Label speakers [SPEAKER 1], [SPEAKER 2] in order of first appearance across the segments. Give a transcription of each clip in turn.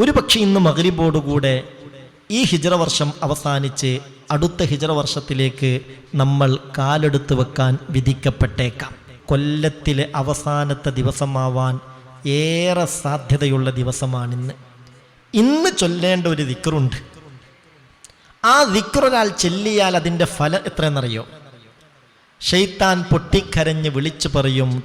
[SPEAKER 1] ഒരു പക്ഷേ ഇന്ന് മകരിബോടുകൂടെ ഈ ഹിജറ വർഷം അവസാനിച്ച് അടുത്ത ഹിജറ വർഷത്തിലേക്ക് നമ്മൾ കാലെടുത്ത് വെക്കാൻ വിധിക്കപ്പെട്ടേക്കാം. കൊല്ലത്തിലെ അവസാനത്തെ ദിവസമാവാൻ ഏറെ സാധ്യതയുള്ള ദിവസമാണിന്ന്. ഇന്ന് ചൊല്ലേണ്ട ഒരു ദിക്കറുണ്ട് ആ ദിക്കറൊരാൾ ചെല്ലിയാൽ അതിന്റെ ഫലം എത്രയെന്നറിയോ? ഷെയ്ത്താൻ പൊട്ടിക്കരഞ്ഞ് വിളിച്ചു പറയും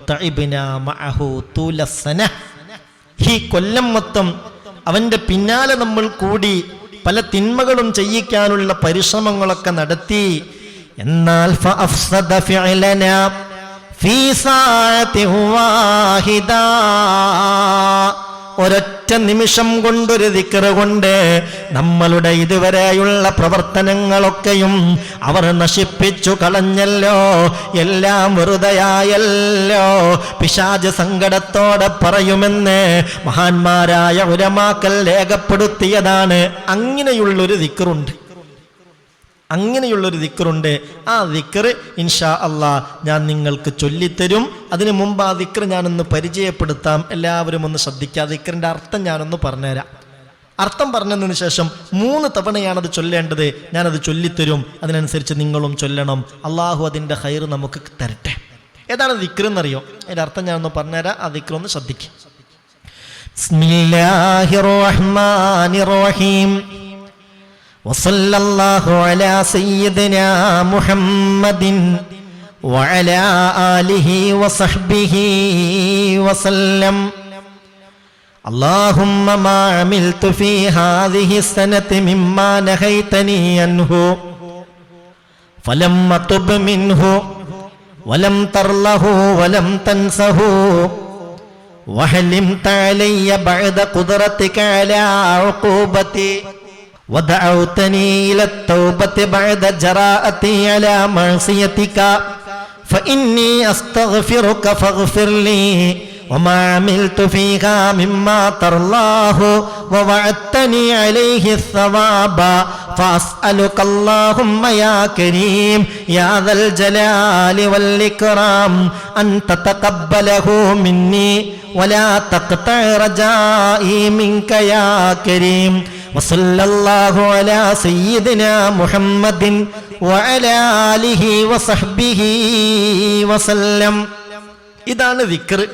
[SPEAKER 1] ഈ കൊല്ലം മൊത്തം അവന്റെ പിന്നാലെ നമ്മൾ കൂടി പല തിന്മകളും ചെയ്യിക്കാനുള്ള പരിശ്രമങ്ങളൊക്കെ നടത്തി. എന്നാൽ ഫഅഫ്സദ ഒരൊറ്റ നിമിഷം കൊണ്ടൊരു ദിക്കറ് കൊണ്ട് നമ്മളുടെ ഇതുവരെയുള്ള പ്രവർത്തനങ്ങളൊക്കെയും അവർ നശിപ്പിച്ചു കളഞ്ഞല്ലോ. എല്ലാം വെറുതെയായല്ലോ. പിശാജ് സങ്കടത്തോടെ പറയുമെന്ന് മഹാന്മാരായ ഉരമാക്കൽ രേഖപ്പെടുത്തിയതാണ്. അങ്ങനെയുള്ളൊരു ദിക്കറുണ്ട്. അങ്ങനെയുള്ളൊരു ദിക്കറുണ്ട് ആ ദിക്കർ ഇൻഷാ അള്ളാ ഞാൻ നിങ്ങൾക്ക് ചൊല്ലിത്തരും. അതിനു മുമ്പ് ആ ദിക്കർ ഞാനൊന്ന് പരിചയപ്പെടുത്താം. എല്ലാവരും ഒന്ന് ശ്രദ്ധിക്കുക. ആ ദിക്കറിന്റെ അർത്ഥം ഞാനൊന്ന് പറഞ്ഞുതരാം. അർത്ഥം പറഞ്ഞതിന് ശേഷം മൂന്ന് തവണയാണത് ചൊല്ലേണ്ടത്. ഞാനത് ചൊല്ലിത്തരും. അതിനനുസരിച്ച് നിങ്ങളും ചൊല്ലണം. അള്ളാഹു അതിന്റെ ഹൈർ നമുക്ക് തരട്ടെ. ഏതാണ് ദിക്കർ എന്നറിയോ? അതിന്റെ അർത്ഥം ഞാനൊന്ന് പറഞ്ഞുതരാം. ആ ദിക്കർ ഒന്ന് ശ്രദ്ധിക്കും. وصلى الله على سيدنا محمد وعلى آله وصحبه وسلم اللهم ما عملت في هذه السنة مما نهيتني عنه فلم أتب منه ولم ترله ولم تنسه وحلمت علي بعد قدرتك على عقوبتي ودعوتني إلى التوبة بعد جراءتي على معصيتك فإني أستغفرك فاغفر لي وما عملت فيها مما ترضاه ووعدتني عليه الثواب فأسألك اللهم يا كريم يا ذا الجلال والإكرام أن تتقبله مني ولا تقطع رجائي منك يا كريم അലാ മുഹമ്മദിൻ വസഹ്ബിഹി വസല്ലം. ഇതാണ് വിക്ർ.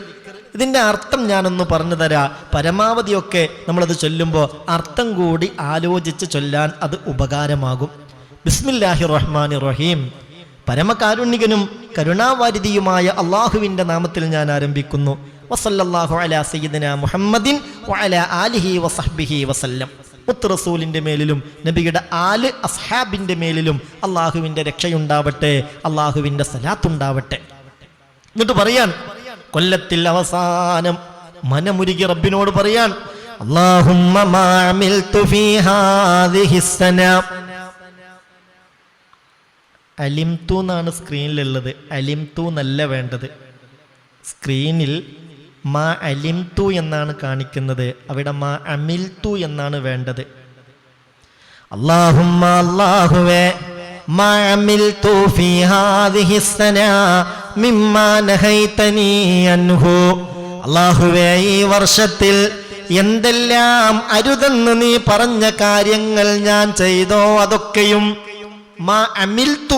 [SPEAKER 1] ഇതിന്റെ അർത്ഥം ഞാനൊന്ന് പറഞ്ഞു തരാം. പരമാവധിയൊക്കെ നമ്മളത് ചൊല്ലുമ്പോൾ അർത്ഥം കൂടി ആലോചിച്ച് ചൊല്ലാൻ അത് ഉപകാരമാകും. ബിസ്മില്ലാഹി റഹ്മാൻ റഹീം പരമകാരുണ്യകനും കരുണാവാരിതിയുമായ അള്ളാഹുവിന്റെ നാമത്തിൽ ഞാൻ ആരംഭിക്കുന്നു. വസല്ലാഹു അല സയ്യിദിന മുഹമ്മദിൻ വഅല ആലിഹി വസഹ്ബിഹി വസല്ലം. മുത്ത് റസൂലിന്റെ മേലിലും നബിയുടെ ആൽ അസ്ഹാബിന്റെ മേലിലും അള്ളാഹുവിന്റെ രക്ഷയുണ്ടാവട്ടെ അള്ളാഹുവിന്റെ സലാത്തുണ്ടാവട്ടെ. എന്നിട്ട് പറയാൻ കൊല്ലത്തിൽ അവസാനം മനമുരുകി റബ്ബിനോട് പറയാൻ അലിംതു എന്നാണ് സ്ക്രീനിലുള്ളത് അലിംതു എന്നല്ല വേണ്ടത്. സ്ക്രീനിൽ മാ അലിംതു എന്നാണ് കാണിക്കുന്നത്. അവിടെ മാ അമിൽതു എന്നാണ് വേണ്ടത്. അള്ളാഹുമ്മ അല്ലാഹുവേ മാ അമിൽതു ഫീ ഹാദിഹി മിമ്മാ നഹൈതനി അൻഹു. അല്ലാഹുവേ ഈ വർഷത്തിൽ എന്തെല്ലാം അരുതെന്ന് നീ പറഞ്ഞ കാര്യങ്ങൾ ഞാൻ ചെയ്തോ അതൊക്കെയും മാ അമിൽതു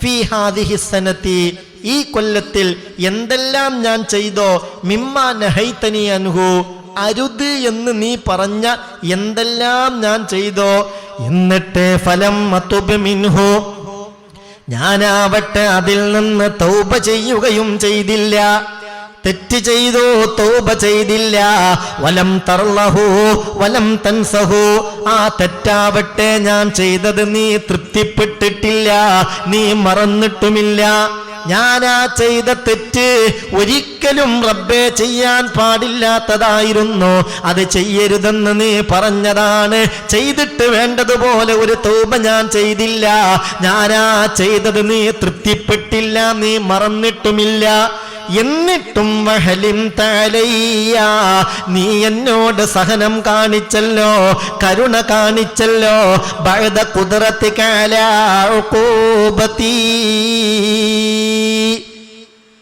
[SPEAKER 1] ഫീ ഹാദിഹി ഈ കൊല്ലത്തിൽ എന്തെല്ലാം ഞാൻ ചെയ്തോ മിമ്മാ നഹൈതനി അൻഹു അരുത് എന്ന് നീ പറഞ്ഞ എന്തെല്ലാം ഞാൻ ചെയ്തോ എന്നിട്ട് ഫലം മിൻഹു. ഞാനാവട്ടെ അതിൽ നിന്ന് തൗപ ചെയ്യുകയും ചെയ്തില്ല. തെറ്റ് ചെയ്തു തൗബ ചെയ്തില്ല. വലം തർലഹു വലം തൻസഹു. ആ തെറ്റാവട്ടെ ഞാൻ ചെയ്തത് നീ തൃപ്തിപ്പെട്ടിട്ടില്ല നീ മറന്നിട്ടുമില്ല. ഞാനാ ചെയ്ത തെറ്റ് ഒരിക്കലും റബ്ബെ ചെയ്യാൻ പാടില്ലാത്തതായിരുന്നു. അത് ചെയ്യരുതെന്ന് നീ പറഞ്ഞതാണ്. ചെയ്തിട്ട് വേണ്ടതുപോലെ ഒരു തൗബ ഞാൻ ചെയ്തില്ല. ഞാനാ ചെയ്തത് നീ തൃപ്തിപ്പെട്ടില്ല നീ മറന്നിട്ടുമില്ല. എന്നിട്ടും വഹലിം തലയ്യ. നീ എന്നോട് സഹനം കാണിച്ചല്ലോ കരുണ കാണിച്ചല്ലോ. ബഴത കുതിരത്തി കാലൂപത്തി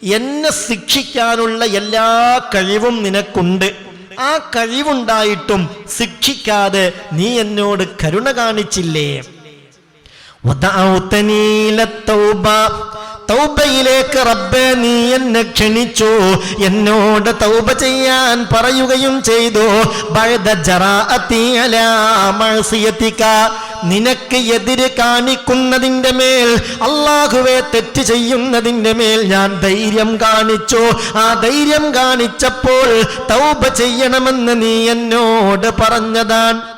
[SPEAKER 1] എന്നെ ശിക്ഷിക്കാനുള്ള എല്ലാ കഴിവും നിനക്കുണ്ട്. ആ കഴിവുണ്ടായിട്ടും ശിക്ഷിക്കാതെ നീ എന്നോട് കരുണ കാണിച്ചില്ലേ. തൗബയിലേക്ക് റബ്ബേ നീ എന്നെ ക്ഷണിച്ചു. എന്നോട് തൗബ ചെയ്യാൻ പറയുകയും ചെയ്തു. നിനക്ക് എതിര് കാണിക്കുന്നതിന്റെ മേൽ അള്ളാഹുവെ തെറ്റ് ചെയ്യുന്നതിന്റെ മേൽ ഞാൻ ധൈര്യം കാണിച്ചു. ആ ധൈര്യം കാണിച്ചപ്പോൾ തൗബ ചെയ്യണമെന്ന് നീ എന്നോട് പറഞ്ഞതാണ്.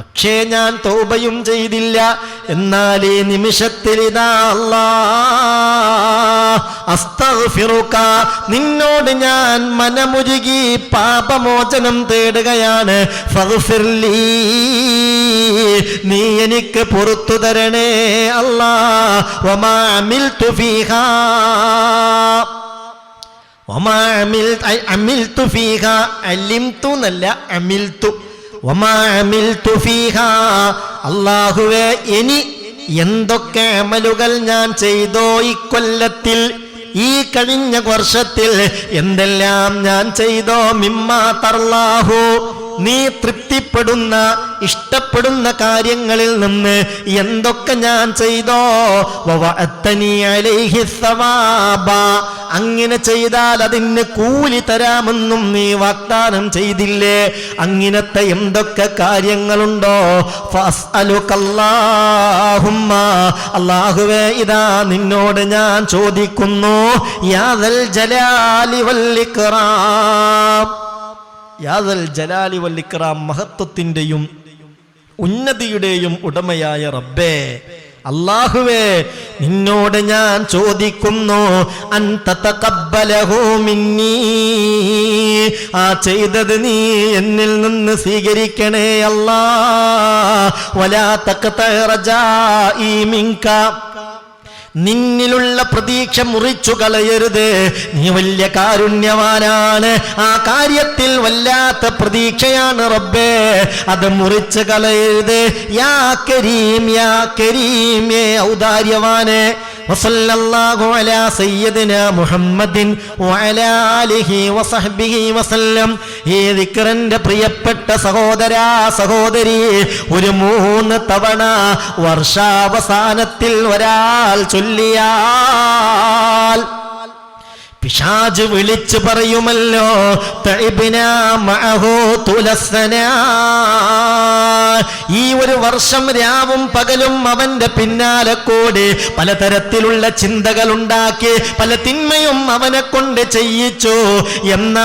[SPEAKER 1] പക്ഷേ ഞാൻ തോബയും ചെയ്തില്ല. എന്നാൽ ഈ നിമിഷത്തിൽ. നിന്നോട് ഞാൻ മനമുരുകി പാപമോചനം തേടുകയാണ്. നീ എനിക്ക് പുറത്തു തരണേ അല്ലാ വമാ അമിൽതു അമിൽ അമിൽ- തുഫീഹ അലിംതു എന്നല്ല അമിൽതു. വമാ അല്ലാഹുവേ ഇനി എന്തൊക്കെ അമലുകൾ ഞാൻ ചെയ്തോ ഇക്കൊല്ലത്തിൽ ഈ കഴിഞ്ഞ വർഷത്തിൽ എന്തെല്ലാം ഞാൻ ചെയ്തോ മിമ്മാ തർലാഹു. നീ തൃപ്തിപ്പെടുന്ന ഇഷ്ടപ്പെടുന്ന കാര്യങ്ങളിൽ നിന്ന് എന്തൊക്കെ ഞാൻ ചെയ്തോ. അങ്ങനെ ചെയ്താൽ അതിന് കൂലി തരാമെന്നും നീ വാഗ്ദാനം ചെയ്തില്ലേ? അങ്ങനത്തെ എന്തൊക്കെ കാര്യങ്ങളുണ്ടോ? അള്ളാഹുവേ ഇതാ നിന്നോട് ഞാൻ ചോദിക്കുന്നു യാതൽ ജലാലി വല്ലിക്റാം യാദൽ ജലാലി വല്ലിക്റാം മഹത്വത്തിന്റെയും ഉന്നതിയുടെയും ഉടമയായ റബ്ബേ. അല്ലാഹുവേ നിന്നോട് ഞാൻ ചോദിക്കുന്നു മിന്നീ. ആ ചെയ്തത് നീ എന്നിൽ നിന്ന് സ്വീകരിക്കണേ അല്ലാ. വലാ തഖ്ത ഈ മിൻക നിന്നിലുള്ള പ്രതീക്ഷ മുറിച്ചു കളയരുത്. നീ വലിയ കാരുണ്യവാനാണ്. ആ കാര്യത്തിൽ വല്ലാത്ത പ്രതീക്ഷയാണ് റബ്ബേ. അത് മുറിച്ചു കളയരുത്. യാ കരീം യാ കരീം ഏ ഔദാര്യവാനെ الله അലാ سيدنا മുഹമ്മദിൻ وعلى آله വസഹ്ബിഹി വസല്ലം. ഈ ദിക്റിന്റെ പ്രിയപ്പെട്ട സഹോദരാ സഹോദരി ഒരു മൂന്ന് തവണ വർഷാവസാനത്തിൽ ഒരാൾ ചൊല്ലിയാൽ പിശാജ് വിളിച്ചു പറയുമല്ലോ ഈ ഒരു വർഷം രാവും പകലും അവന്റെ പിന്നാലെ കൂടി പലതരത്തിലുള്ള ചിന്തകൾ ഉണ്ടാക്കി പല തിന്മയും അവനെ കൊണ്ട് ചെയ്യിച്ചു എന്നാൽ.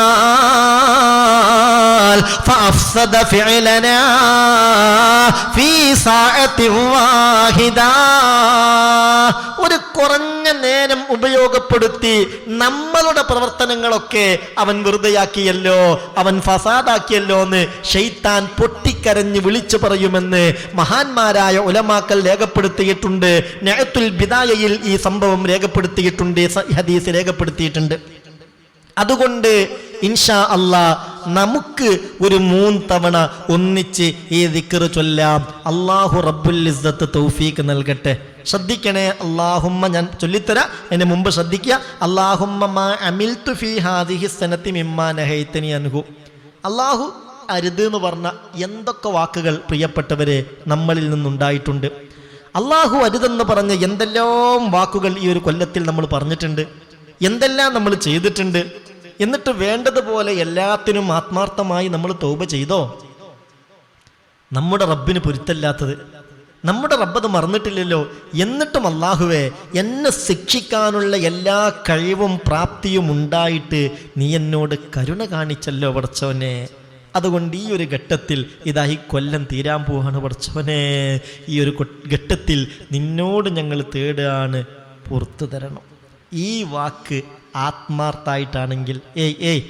[SPEAKER 1] ഒരു കുറഞ്ഞ നേരം ഉപയോഗപ്പെടുത്തി നമ്മളുടെ പ്രവർത്തനങ്ങളൊക്കെ അവൻ വെറുതെയാക്കിയല്ലോ അവൻ ഫസാദാക്കിയല്ലോ എന്ന് ഷെയ്ത്താൻ പൊട്ടിക്കരഞ്ഞ് വിളിച്ചു പറയുമെന്ന് മഹാന്മാരായ ഉലമാക്കൽ രേഖപ്പെടുത്തിയിട്ടുണ്ട്. നെഹത്തുൽ ബിദായയിൽ ഈ സംഭവം രേഖപ്പെടുത്തിയിട്ടുണ്ട് ഹദീസ് രേഖപ്പെടുത്തിയിട്ടുണ്ട്. അതുകൊണ്ട് ഇൻഷാ അള്ളാ നമുക്ക് ഒരു മൂന്ന് തവണ ഒന്നിച്ച് ഈ ദിക്കറ് ചൊല്ലാം. അള്ളാഹു റബ്ബുൽ ഇസ്സത്ത് തൗഫീക്ക് നൽകട്ടെ. ശ്രദ്ധിക്കണേ. അള്ളാഹുമ്മ ഞാൻ ചൊല്ലിത്തരാം. അതിന് മുമ്പ് ശ്രദ്ധിക്കുക. അള്ളാഹുമ്മ മാ അമിൽതു ഫീ ഹാദിഹി സനത്തി മിമ്മാ നഹൈത്തനി അൻഹു. അള്ളാഹു അരുത് എന്ന് പറഞ്ഞ എന്തൊക്കെ വാക്കുകൾ പ്രിയപ്പെട്ടവരെ നമ്മളിൽ നിന്നുണ്ടായിട്ടുണ്ട്. അള്ളാഹു അരുതെന്ന് പറഞ്ഞ എന്തെല്ലാം വാക്കുകൾ ഈ ഒരു കൊല്ലത്തിൽ നമ്മൾ പറഞ്ഞിട്ടുണ്ട്. എന്തെല്ലാം നമ്മൾ ചെയ്തിട്ടുണ്ട്. എന്നിട്ട് വേണ്ടതുപോലെ എല്ലാത്തിനും ആത്മാർത്ഥമായി നമ്മൾ തോപ ചെയ്തോ? നമ്മുടെ റബ്ബിന് പൊരുത്തല്ലാത്തത് നമ്മുടെ റബ്ബത് മറന്നിട്ടില്ലല്ലോ. എന്നിട്ടും അള്ളാഹുവേ എന്നെ ശിക്ഷിക്കാനുള്ള എല്ലാ കഴിവും പ്രാപ്തിയും ഉണ്ടായിട്ട് നീ എന്നോട് കരുണ കാണിച്ചല്ലോ പടച്ചവനെ. അതുകൊണ്ട് ഈ ഒരു ഘട്ടത്തിൽ ഇതാ ഈ കൊല്ലം തീരാൻ പോവാണ് പടച്ചവനെ. ഈ ഒരു ഘട്ടത്തിൽ നിന്നോട് ഞങ്ങൾ തേടുകയാണ് പുറത്തു തരണം. ഈ വാക്ക് ആത്മാർത്ഥായിട്ടാണെങ്കിൽ ഏയ് ഏയ്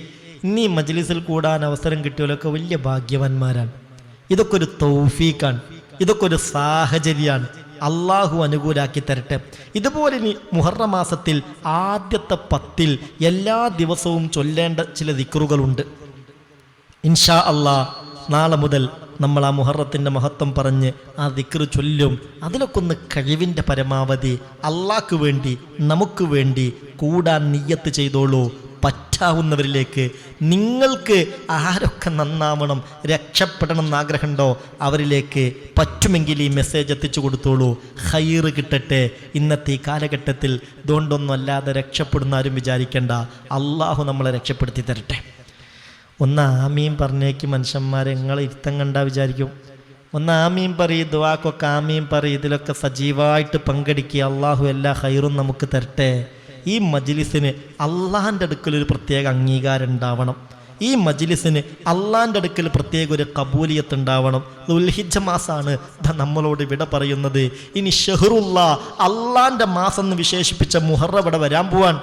[SPEAKER 1] ഇനി മജ്ലിസിൽ കൂടാൻ അവസരം കിട്ടിയവരൊക്കെ വലിയ ഭാഗ്യവാന്മാരാണ്. ഇതൊക്കെ ഒരു തൗഫീഖാണ്. ഇതൊക്കെ ഒരു സാഹചര്യമാണ്. അള്ളാഹു അനുകൂലാക്കി തരട്ടെ. ഇതുപോലെ ഇനി മുഹറ മാസത്തിൽ ആദ്യത്തെ പത്തിൽ എല്ലാ ദിവസവും ചൊല്ലേണ്ട ചില ദിക്റുകളുണ്ട്. ഇൻഷാ അള്ളാ നാളെ മുതൽ നമ്മൾ ആ മുഹറത്തിന്റെ മഹത്വം പറഞ്ഞ് ആ ദിക്റ് ചൊല്ലും. അതിലൊക്കെ ഒന്ന് കഴിവിന്റെ പരമാവധി അള്ളാഹ്ക്ക് വേണ്ടി നമുക്ക് വേണ്ടി കൂടാൻ നിയ്യത്ത് ചെയ്തോളൂ. പറ്റാവുന്നവരിലേക്ക് നിങ്ങൾക്ക് ആരൊക്കെ നന്നാവണം രക്ഷപ്പെടണം എന്നാഗ്രഹമുണ്ടോ? അവരിലേക്ക് പറ്റുമെങ്കിൽ ഈ മെസ്സേജ് എത്തിച്ചു കൊടുത്തോളൂ. ഹൈറ് കിട്ടട്ടെ. ഇന്നത്തെ ഈ കാലഘട്ടത്തിൽ ഇതുകൊണ്ടൊന്നും അല്ലാതെ രക്ഷപ്പെടുന്ന ആരും വിചാരിക്കേണ്ട. അള്ളാഹു നമ്മളെ രക്ഷപ്പെടുത്തി തരട്ടെ. ഒന്ന് ആമീൻ പറഞ്ഞേക്ക് മനുഷ്യന്മാരെ നിങ്ങളെ ഇരുത്തം കണ്ടാ വിചാരിക്കും. ഒന്ന് ആമീൻ പറയും ദുവാക്കൊക്കെ ആമീൻ പറയും ഇതിലൊക്കെ സജീവമായിട്ട് പങ്കെടുക്കുക അള്ളാഹു എല്ലാ ഹൈറും നമുക്ക് തരട്ടെ. ഈ മജിലിസിന് അള്ളാഹന്റെ അടുക്കൽ ഒരു പ്രത്യേക അംഗീകാരം ഉണ്ടാവണം. ഈ മജിലിസിന് അള്ളാഹന്റെ അടുക്കൽ പ്രത്യേക ഒരു കബൂലിയത്ത് ഉണ്ടാവണം. ദുൽഹിജ മാസാണ് ദാ നമ്മളോട് വിട പറയുന്നത്. ഇനി ഷെഹറുള്ള അള്ളാന്റെ മാസം എന്ന് വിശേഷിപ്പിച്ച മുഹറ ഇവിടെ വരാൻ പോവാൻ